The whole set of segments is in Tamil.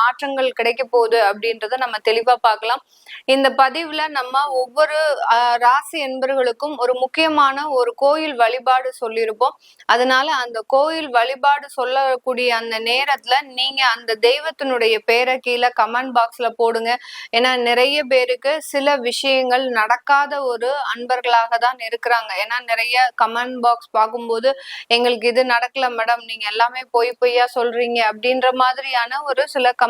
மாற்றங்கள் கிடைக்க போகுது அப்படின்றத நம்ம தெளிவா பார்க்கலாம். இந்த பதிவுல நம்ம ஒவ்வொரு ராசி என்பர்களுக்கும் ஒரு முக்கியமான ஒரு கோயில் வழிபாடு சொல்லியிருப்போம். அதனால அந்த கோயில் வழிபாடு சொல்லக்கூடிய அந்த நேரத்துல நீங்க அந்த தெய்வத்தினுடைய பேரை கீழே கமெண்ட் பாக்ஸ்ல போடுங்க. ஏன்னா நிறைய பேருக்கு சில விஷயங்கள் நடக்காத ஒரு அன்பர்களாக தான் இருக்கிறாங்க. ஏன்னா நிறைய கமெண்ட் பாக்ஸ் பார்க்கும்போது எங்களுக்கு இது நடக்கல மேடம் நீங்க எல்லாமே பொய் பொய்யா சொல்றீங்க. அப்படின்ற மாதிரியான ஒரு சில கம்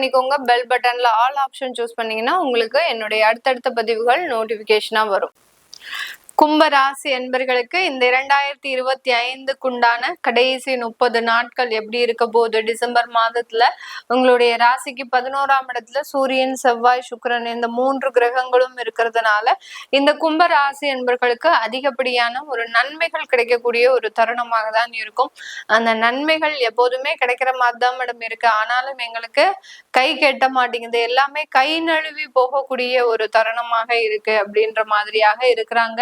பண்ணிக்கோங்க. பெல் பட்டன்ல ஆல் ஆப்ஷன் சூஸ் பண்ணீங்கன்னா உங்களுக்கு என்னுடைய அடுத்தடுத்த பதிவுகள் நோட்டிபிகேஷனா வரும். கும்பராசி என்பர்களுக்கு இந்த இரண்டாயிரத்தி இருபத்தி ஐந்துக்குண்டான கடைசி முப்பது நாட்கள் எப்படி இருக்க போகுது? டிசம்பர் மாதத்துல உங்களுடைய ராசிக்கு பதினோராம் இடத்துல சூரியன் செவ்வாய் சுக்கரன் இந்த மூன்று கிரகங்களும் இருக்கிறதுனால இந்த கும்பராசி என்பர்களுக்கு அதிகப்படியான ஒரு நன்மைகள் கிடைக்கக்கூடிய ஒரு தருணமாக தான் இருக்கும். அந்த நன்மைகள் எப்போதுமே கிடைக்கிற மாதிரி தான் மேடம் இருக்கு. ஆனாலும் எங்களுக்கு கை கெட்ட மாட்டேங்குது. எல்லாமே கை நழுவி போகக்கூடிய ஒரு தருணமாக இருக்கு அப்படின்ற மாதிரியாக இருக்கிறாங்க.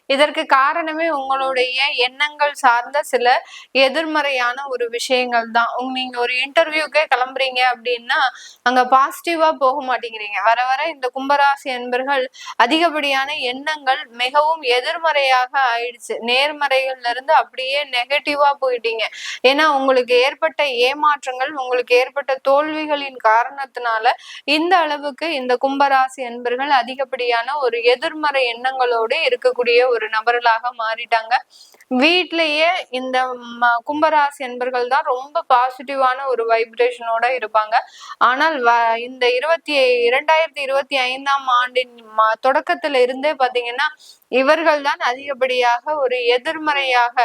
இதற்கு காரணமே உங்களுடைய எண்ணங்கள் சார்ந்த சில எதிர்மறையான ஒரு விஷயங்கள் தான் நீங்க ஒரு இன்டர்வியூக்கே கிளம்புறீங்க அப்படின்னா அங்க பாசிட்டிவா போக மாட்டேங்கிறீங்க. வர வர இந்த கும்பராசி என்பர்கள் அதிகப்படியான எண்ணங்கள் மிகவும் எதிர்மறையாக ஆயிடுச்சு. நேர்மறைகள்ல இருந்து அப்படியே நெகட்டிவா போயிட்டீங்க. ஏன்னா உங்களுக்கு ஏற்பட்ட ஏமாற்றங்கள் உங்களுக்கு ஏற்பட்ட தோல்விகளின் காரணத்தினால இந்த அளவுக்கு இந்த கும்பராசி என்பர்கள் அதிகப்படியான ஒரு எதிர்மறை எண்ணங்களோடு இருக்கக்கூடிய ஒரு ஒரு நபர்களாக மாறிட்டாங்க. வீட்லயே இந்த கும்பராசி என்பர்கள் தான் ரொம்ப பாசிட்டிவான ஒரு வைப்ரேஷனோட இருப்பாங்க. ஆனால் இந்த இருபத்தி இரண்டாயிரத்தி இருபத்தி ஐந்தாம் ஆண்டின் தொடக்கத்துல இருந்தே பாத்தீங்கன்னா இவர்கள் தான் அதிகப்படியாக ஒரு எதிர்மறையாக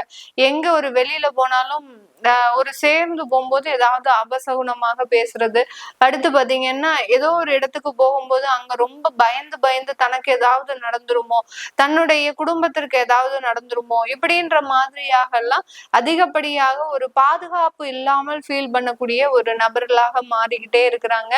எங்க ஒரு வெளியில போனாலும் ஒரு சேர்ந்து போகும்போது ஏதாவது அபசகுனமாக பேசுறது. அடுத்து பாத்தீங்கன்னா ஏதோ ஒரு இடத்துக்கு போகும்போது அங்க ரொம்ப பயந்து பயந்து தனக்கு ஏதாவது நடந்துருமோ தன்னுடைய குடும்பத்திற்கு ஏதாவது நடந்துருமோ இப்படின்ற மாதிரியாக எல்லாம் அதிகப்படியாக ஒரு பாதுகாப்பு இல்லாமல் ஃபீல் பண்ணக்கூடிய ஒரு நபர்களாக மாறிக்கிட்டே இருக்கிறாங்க.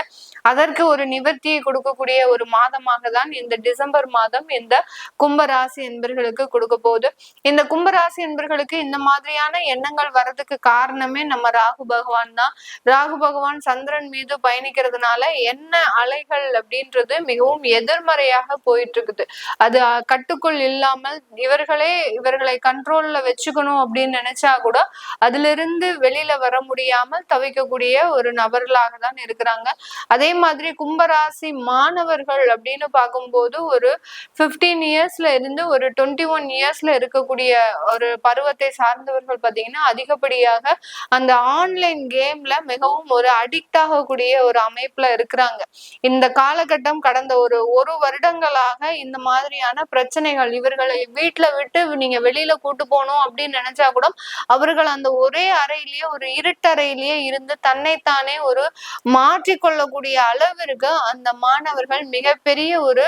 அதற்கு ஒரு நிவர்த்தியை கொடுக்கக்கூடிய ஒரு மாதமாக தான் இந்த டிசம்பர் மாதம் இந்த கும்பராசி என்பர்களுக்கு கொடுக்க போகுது. இந்த கும்பராசி என்பர்களுக்கு இந்த மாதிரியான எண்ணங்கள் வர்றதுக்கு காரணமே நம்ம ராகு பகவான் தான். ராகு பகவான் சந்திரன் மீது பயணிக்கிறதுனால என்ன அலைகள் அப்படின்றது மிகவும் எதிர்மறையாக போயிட்டு இருக்குது அது கட்டுக்குள் இல்லாமல் இவர்களே இவர்களை கண்ட்ரோல்ல வச்சுக்கணும் அப்படின்னு நினைச்சா கூட அதுல இருந்து வெளியில வர முடியாமல் தவிக்கக்கூடிய ஒரு நபர்களாக தான் இருக்கிறாங்க. அதே மாதிரி கும்பராசி மாணவர்கள் அப்படின்னு பார்க்கும்போது ஒரு பிப்டீன் இயர்ஸ்ல இருந்து ஒரு டுவெண்ட்டி ஒன் இயர்ஸ்ல இருக்கக்கூடிய ஒரு பருவத்தை சார்ந்தவர்கள் பாத்தீங்கன்னா அதிகப்படியாக காரணமாக அந்த ஆன்லைன் கேம்ல மிகவும் ஒரு அடிக்ட் ஆகக்கூடிய ஒரு அமைப்புல இருக்கிறாங்க. இந்த காலகட்டம் கடந்த ஒரு ஒரு வருடங்களாக இந்த மாதிரியான பிரச்சனைகள் இவர்களை வீட்டுல விட்டு நீங்க வெளியில கூட்டு போகணும் அப்படின்னு நினைச்சா கூட அவர்கள் அந்த ஒரே அறையிலேயே ஒரு இருட்டறையிலேயே இருந்து தன்னைத்தானே ஒரு மாற்றிக்கொள்ளக்கூடிய அளவிற்கு அந்த மாணவர்கள் மிகப்பெரிய ஒரு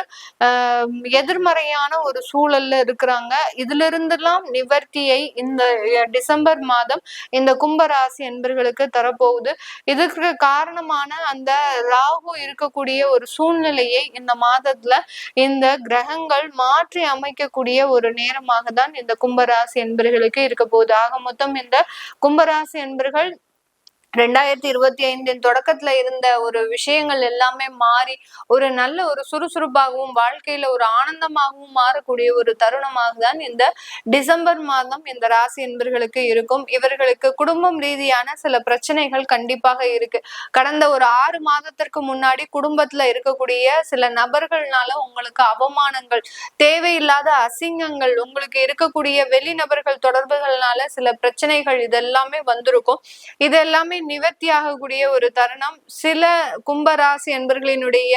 ஆஹ் எதிர்மறையான ஒரு சூழல்ல இருக்கிறாங்க. இதுல இருந்தெல்லாம் நிவர்த்தியை இந்த டிசம்பர் மாதம் இந்த கும்பராசி என்பர்களுக்கு தரப்போகுது. இதுக்கு காரணமான அந்த ராகு இருக்கக்கூடிய ஒரு சூழ்நிலையை இந்த மாதத்துல இந்த கிரகங்கள் மாற்றி அமைக்கக்கூடிய ஒரு நேரமாக தான் இந்த கும்பராசி என்பர்களுக்கு இருக்க போகுது. ஆக மொத்தம் இந்த கும்பராசி என்பர்கள் ரெண்டாயிரத்தி இருபத்தி ஐந்தின் தொடக்கத்துல இருந்த ஒரு விஷயங்கள் எல்லாமே மாறி ஒரு நல்ல ஒரு சுறுசுறுப்பாகவும் வாழ்க்கையில ஒரு ஆனந்தமாகவும் மாறக்கூடிய ஒரு தருணமாக தான் இந்த டிசம்பர் மாதம் இந்த ராசி என்பர்களுக்கு இருக்கும். இவர்களுக்கு குடும்பம் ரீதியான சில பிரச்சனைகள் கண்டிப்பாக இருக்கு. கடந்த ஒரு ஆறு மாதத்திற்கு முன்னாடி குடும்பத்துல இருக்கக்கூடிய சில நபர்கள்னால உங்களுக்கு அவமானங்கள் தேவையில்லாத அசிங்கங்கள் உங்களுக்கு இருக்கக்கூடிய வெளிநபர்கள் தொடர்புகள்னால சில பிரச்சனைகள் இதெல்லாமே வந்திருக்கும். இது எல்லாமே நிவர்த்தி ஒரு தருணம். சில கும்பராசி என்பர்களினுடைய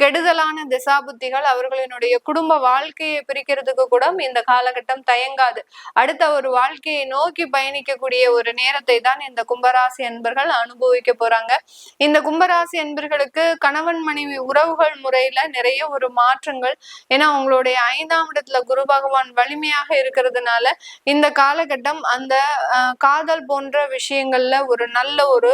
கெடுதலான திசாபுத்திகள் அவர்களினுடைய குடும்ப வாழ்க்கையை பிரிக்கிறதுக்கு கூட இந்த காலகட்டம் தயங்காது. அடுத்த ஒரு வாழ்க்கையை நோக்கி பயணிக்கக்கூடிய ஒரு நேரத்தை தான் இந்த கும்பராசி என்பர்கள் அனுபவிக்க போறாங்க. இந்த கும்பராசி என்பர்களுக்கு கணவன் மனைவி உறவுகள் முறையில நிறைய ஒரு மாற்றங்கள். ஏன்னா உங்களுடைய ஐந்தாம் இடத்துல குரு பகவான் வலிமையாக இருக்கிறதுனால இந்த காலகட்டம் அந்த காதல் போன்ற விஷயங்கள்ல ஒரு நல்ல ஒரு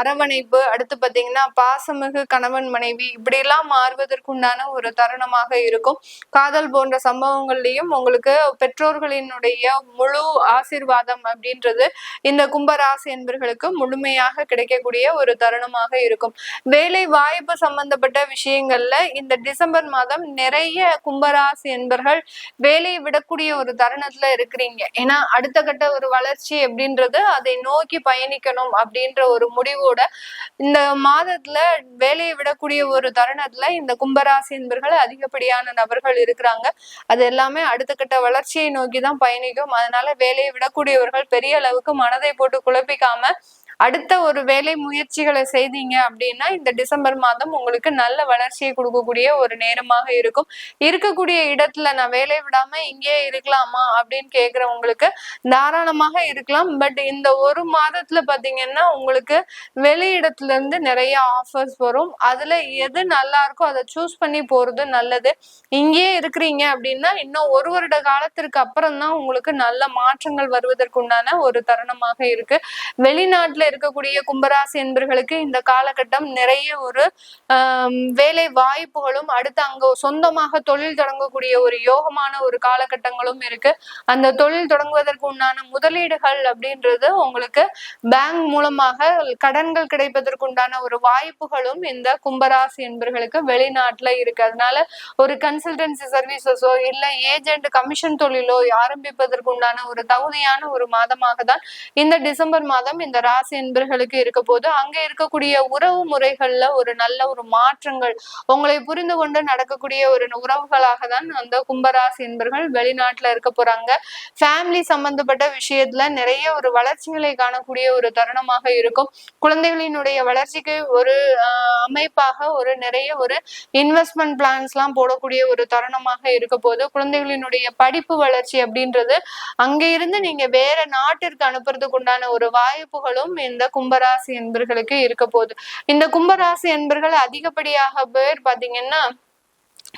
அரவணைப்பு. அடுத்து பாத்தீங்கன்னா பாசமிகு கணவன் மனைவி இப்படி எல்லாம் மாறுவதற்குண்டான ஒரு தருணமாக இருக்கும். காதல் போன்ற சம்பவங்கள்லயும் உங்களுக்கு பெற்றோர்களினுடைய முழு ஆசிர்வாதம் அப்படின்றது இந்த கும்பராசி என்பர்களுக்கு முழுமையாக கிடைக்கக்கூடிய ஒரு தருணமாக இருக்கும். வேலை வாய்ப்பு சம்பந்தப்பட்ட விஷயங்கள்ல இந்த டிசம்பர் மாதம் நிறைய கும்பராசி என்பர்கள் வேலையை விடக்கூடிய ஒரு தருணத்துல இருக்கிறீங்க. ஏன்னா அடுத்த கட்ட ஒரு வளர்ச்சி அப்படின்றது அதை நோக்கி பயணிக்கணும். அப்படின்ற ஒரு முடிவோட இந்த மாதத்துல வேலையை விடக்கூடிய ஒரு தருணத்துல இந்த கும்பராசி என்பர்கள் அதிகப்படியான நபர்கள் இருக்கிறாங்க. அது எல்லாமே அடுத்த கட்ட வளர்ச்சியை நோக்கி தான் பயணிக்கும். அதனால வேலையை விடக்கூடியவர்கள் பெரிய அளவுக்கு மனதை போட்டு குழப்பிக்காம அடுத்த ஒரு வேலை முயற்சிகளை செய்தீங்க அப்படின்னா இந்த டிசம்பர் மாதம் உங்களுக்கு நல்ல வளர்ச்சியை கொடுக்கக்கூடிய ஒரு நேரமாக இருக்கும். இருக்கக்கூடிய இடத்துல நான் வேலை விடாம இங்கே இருக்கலாமா அப்படின்னு கேக்குறவங்களுக்கு தாராளமாக இருக்கலாம். பட் இந்த ஒரு மாதத்துல பாத்தீங்கன்னா உங்களுக்கு வெளி இடத்துல இருந்து நிறைய ஆஃபர்ஸ் வரும். அதுல எது நல்லா இருக்கோ அதை சூஸ் பண்ணி போறது நல்லது. இங்கேயே இருக்கிறீங்க அப்படின்னா இன்னும் ஒரு வருட காலத்திற்கு அப்புறம் தான் உங்களுக்கு நல்ல மாற்றங்கள் வருவதற்குண்டான ஒரு தருணமாக இருக்கு. வெளிநாட்டுல இருக்கக்கூடிய கும்பராசி என்பர்களுக்கு இந்த காலகட்டம் நிறைய ஒரு வேலை வாய்ப்புகளும் அடுத்து அங்க சொந்தமாக தொழில் தொடங்கக்கூடிய ஒரு யோகமான ஒரு காலகட்டங்களும் இருக்கு. அந்த தொழில் தொடங்குவதற்கு உண்டான முதலீடுகள் அப்படின்றது உங்களுக்கு பேங்க் மூலமாக கடன்கள் கிடைப்பதற்கு உண்டான ஒரு வாய்ப்புகளும் இந்த கும்பராசி என்பர்களுக்கு வெளிநாட்டுல இருக்கு. அதனால ஒரு கன்சல்டன்சி சர்வீசஸோ இல்ல ஏஜென்ட் கமிஷன் தொழிலோ ஆரம்பிப்பதற்கு உண்டான ஒரு தகுதியான ஒரு மாதமாக தான் இந்த டிசம்பர் மாதம் இந்த ராசி என்பர்களுக்கு இருக்க போது அங்க இருக்கக்கூடிய உறவு முறைகள்ல ஒரு நல்ல ஒரு மாற்றங்கள் உங்களை புரிந்து கொண்டு நடக்கக்கூடிய ஒரு உறவுகளாக தான் அந்த கும்பராசி என்பர்கள் வெளிநாட்டுல இருக்க போறாங்க. ஃபேமிலி சம்பந்தப்பட்ட விஷயத்துல நிறைய ஒரு வளர்ச்சிகளை காணக்கூடிய ஒரு தருணமாக இருக்கும். குழந்தைகளினுடைய வளர்ச்சிக்கு ஒரு அமைப்பாக ஒரு நிறைய ஒரு இன்வெஸ்ட்மெண்ட் பிளான்ஸ் எல்லாம் போடக்கூடிய ஒரு தருணமாக இருக்க போது குழந்தைகளினுடைய படிப்பு வளர்ச்சி அப்படின்றது அங்க இருந்து நீங்க வேற நாட்டிற்கு அனுப்புறதுக்கு உண்டான ஒரு வாய்ப்புகளும் இந்த கும்பராசி என்பர்களுக்கு இருக்க போகுது. இந்த கும்பராசி என்பர்கள் அதிகப்படியாக பேர் பாத்தீங்கன்னா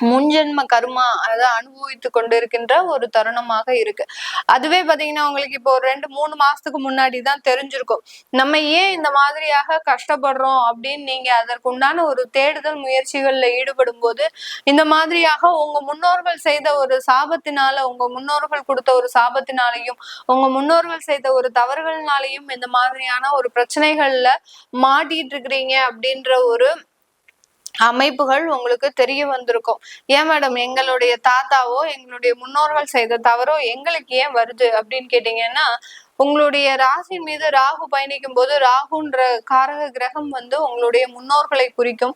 முன்ஜென்ம கருமா அதை அனுபவித்து கொண்டிருக்கின்ற ஒரு தருணமாக இருக்கு. அதுவே பாத்தீங்கன்னா உங்களுக்கு இப்போ ஒரு ரெண்டு மூணு மாசத்துக்கு முன்னாடி தான் தெரிஞ்சிருக்கும். நம்ம ஏன் இந்த மாதிரியாக கஷ்டப்படுறோம் அப்படின்னு நீங்க அதற்குண்டான ஒரு தேடுதல் முயற்சிகள்ல ஈடுபடும் போது இந்த மாதிரியாக உங்க முன்னோர்கள் செய்த ஒரு சாபத்தினால உங்க முன்னோர்கள் கொடுத்த ஒரு சாபத்தினாலையும் உங்க முன்னோர்கள் செய்த ஒரு தவறுகள்னாலையும் இந்த மாதிரியான ஒரு பிரச்சனைகள்ல மாட்டிட்டு இருக்கிறீங்க அப்படின்ற ஒரு அமைப்புகள் உங்களுக்கு தெரிய வந்திருக்கும். ஏன் மேடம் எங்களுடைய தாத்தாவோ எங்களுடைய முன்னோர்கள் செய்த தவறோ எங்களுக்கு ஏன் வருது அப்படின்னு கேட்டீங்கன்னா உங்களுடைய ராசியின் மீது ராகு பயணிக்கும் போது ராகுன்ற காரக கிரகம் வந்து உங்களுடைய முன்னோர்களை குறிக்கும்.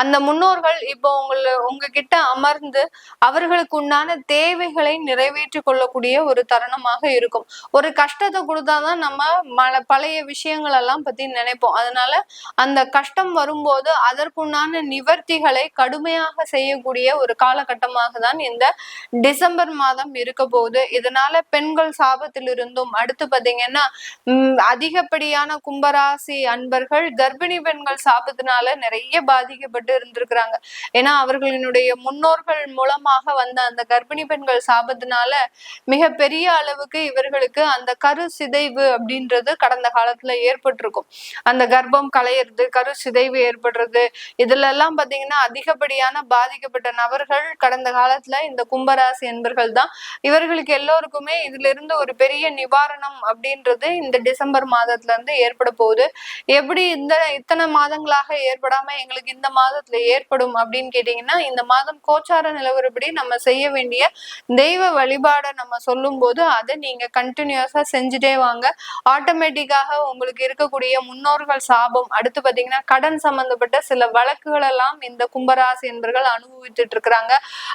அந்த முன்னோர்கள் இப்போ உங்களை உங்ககிட்ட அமர்ந்து அவர்களுக்கு உண்டான தேவைகளை நிறைவேற்றி கொள்ளக்கூடிய ஒரு தருணமாக இருக்கும். ஒரு கஷ்டத்தை கொடுத்தாதான் நம்ம மல பழைய விஷயங்கள் எல்லாம் பத்தி நினைப்போம். அதனால அந்த கஷ்டம் வரும்போது அதற்குண்டான நிவர்த்திகளை கடுமையாக செய்யக்கூடிய ஒரு காலகட்டமாக தான் இந்த டிசம்பர் மாதம் இருக்க போகுது. இதனால பெண்கள் சாபத்தில் இருந்தும் அடுத்து பாத்தீங்கன்னா அதிகப்படியான கும்பராசி அன்பர்கள் கர்ப்பிணி பெண்கள் சாபத்தினால நிறைய பாதிக்கப்பட்டு இருந்திருக்கிறாங்க. ஏன்னா அவர்களினுடைய முன்னோர்கள் மூலமாக வந்த அந்த கர்ப்பிணி பெண்கள் சாபத்தினால மிக பெரிய அளவுக்கு இவர்களுக்கு அந்த கரு சிதைவு அப்படின்றது கடந்த காலத்துல ஏற்பட்டிருக்கும். அந்த கர்ப்பம் களையிறது கரு சிதைவு ஏற்படுறது இதுல எல்லாம் பாத்தீங்கன்னா அதிகப்படியான பாதிக்கப்பட்ட நபர்கள் கடந்த காலத்துல இந்த கும்பராசி என்பர்கள் தான். இவர்களுக்கு எல்லோருக்குமே இதுல இருந்து ஒரு பெரிய நிவாரணம் அப்படின்றது இந்த டிசம்பர் மாதத்துல இருந்து ஏற்பட போகுது. எப்படி இந்த இத்தனை மாதங்களாக ஏற்படாம எங்களுக்கு இந்த மாதத்துல ஏற்படும் அப்படின்னு கேட்டீங்கன்னா இந்த மாதம் கோச்சார நிலவரப்படி நம்ம செய்ய வேண்டிய தெய்வ வழிபாடை நம்ம சொல்லும் போது அதை நீங்க கண்டினியூஸா செஞ்சுட்டே வாங்க. ஆட்டோமேட்டிக்காக உங்களுக்கு இருக்கக்கூடிய முன்னோர்கள் சாபம் அடுத்து பாத்தீங்கன்னா கடன் சம்பந்தப்பட்ட சில வழக்குகள் எல்லாம் இந்த கும்பராசி என்பர்கள் அனுபவித்துட்டு இருக்கிறாங்க.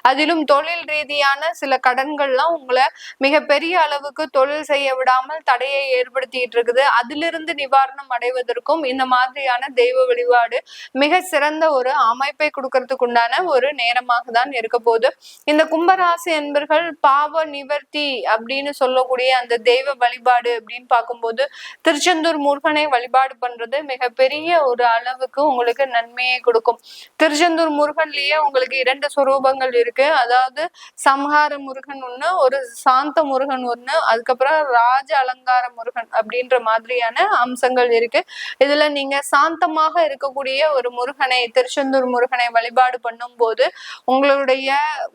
அதிலும் தொழில் ரீதியான சில கடன்கள்லாம் உங்களை மிகப்பெரிய அளவுக்கு தொழில் செய்ய விடாமல் தடையை ஏற்படுத்திட்டு இருக்குது. அதிலிருந்து நிவாரணம் அடைவதற்கும் இந்த மாதிரியான தெய்வ வழிபாடு மிக சிறந்த ஒரு அமைப்பை கொடுக்கறதுக்கு உண்டான ஒரு நேரமாக தான் இருக்க போகுது. இந்த கும்பராசி என்பர்கள் பாவ நிவர்த்தி அப்படின்னு சொல்லக்கூடிய அந்த தெய்வ வழிபாடு அப்படின்னு பார்க்கும்போது திருச்செந்தூர் முருகனை வழிபாடு பண்றது மிகப்பெரிய ஒரு அளவுக்கு உங்களுக்கு நன்மையை கொடுக்கும். திருச்செந்தூர் முருகன்லயே உங்களுக்கு இரண்டு சுரூபங்கள் இருக்கு. அதாவது சம்ஹார முருகன் ஒண்ணு ஒரு சாந்த முருகன் ஒண்ணு அதுக்கப்புறம் ராஜ அள அலங்கார முருகன் அப்படின்ற மாதிரியான அம்சங்கள் இருக்கு. இதுல நீங்க சாந்தமாக இருக்கக்கூடிய ஒரு முருகனை திருச்செந்தூர் முருகனை வழிபாடு பண்ணும் போது உங்களுடைய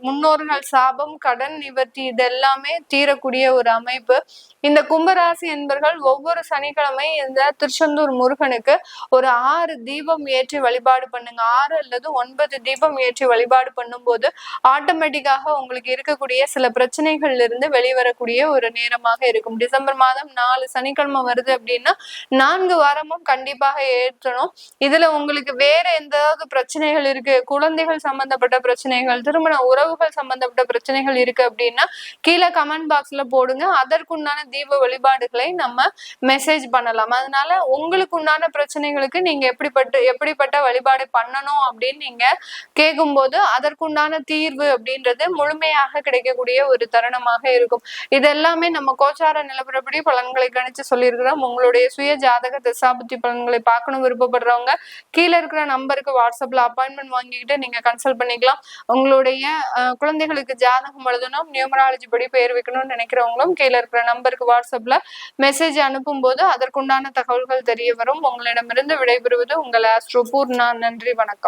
முன்னோர்கள் சாபம் கடன் நிவர்த்தி இதெல்லாமே தீரக்கூடிய ஒரு அமைப்பு. இந்த கும்பராசி என்பர்கள் ஒவ்வொரு சனிக்கிழமை இந்த திருச்செந்தூர் முருகனுக்கு ஒரு ஆறு தீபம் ஏற்றி வழிபாடு பண்ணுங்க. ஆறு அல்லது ஒன்பது தீபம் ஏற்றி வழிபாடு பண்ணும்போது ஆட்டோமேட்டிக்காக உங்களுக்கு இருக்கக்கூடிய சில பிரச்சனைகள்ல இருந்து வெளிவரக்கூடிய ஒரு நேரமாக இருக்கும். டிசம்பர் மாதம் நாலு சனிக்கிழமை வருது அப்படின்னா நான்கு வாரமும் கண்டிப்பாக ஏற்றணும். இதுல உங்களுக்கு வேற எந்தாவது பிரச்சனைகள் இருக்கு? குழந்தைகள் சம்பந்தப்பட்ட பிரச்சனைகள் திருமண உறவுகள் சம்பந்தப்பட்ட பிரச்சனைகள் இருக்கு அப்படின்னா கீழே கமெண்ட் பாக்ஸ்ல போடுங்க. அதற்குண்டான தீப வழிபாடுகளை நம்ம மெசேஜ் பண்ணலாம். அதனால உங்களுக்கு உண்டான பிரச்சனைகளுக்கு நீங்க எப்படிப்பட்ட எப்படிப்பட்ட வழிபாடு பண்ணணும் அப்படின்னு நீங்க கேட்கும்போது அதற்குண்டான தீர்வு அப்படின்றது முழுமையாக கிடைக்கக்கூடிய ஒரு தருணமாக இருக்கும். இது எல்லாமே நம்ம கோச்சார நிலவரப்படி பலன்களை கணிச்சு சொல்லியிருக்கிறோம். உங்களுடைய சுய ஜாதக தசாபுத்தி பலன்களை பார்க்கணும் விருப்பப்படுறவங்க கீழே இருக்கிற நம்பருக்கு வாட்ஸ்அப்ல அப்பாயின்மெண்ட் வாங்கிக்கிட்டு நீங்க கன்சல்ட் பண்ணிக்கலாம். உங்களுடைய குழந்தைகளுக்கு ஜாதகம் எழுதணும் நியூமராலஜி படி பெயர் வைக்கணும்னு நினைக்கிறவங்களும் கீழே இருக்கிற நம்பருக்கு வாட்ஸ்அப்ல மெசேஜ் அனுப்பும் போது அதற்குண்டான தகவல்கள் தெரிய வரும். உங்களிடமிருந்து விடைபெறுவது உங்கள் ஆஸ்ட்ரோ பூர்ணா நன்றி வணக்கம்.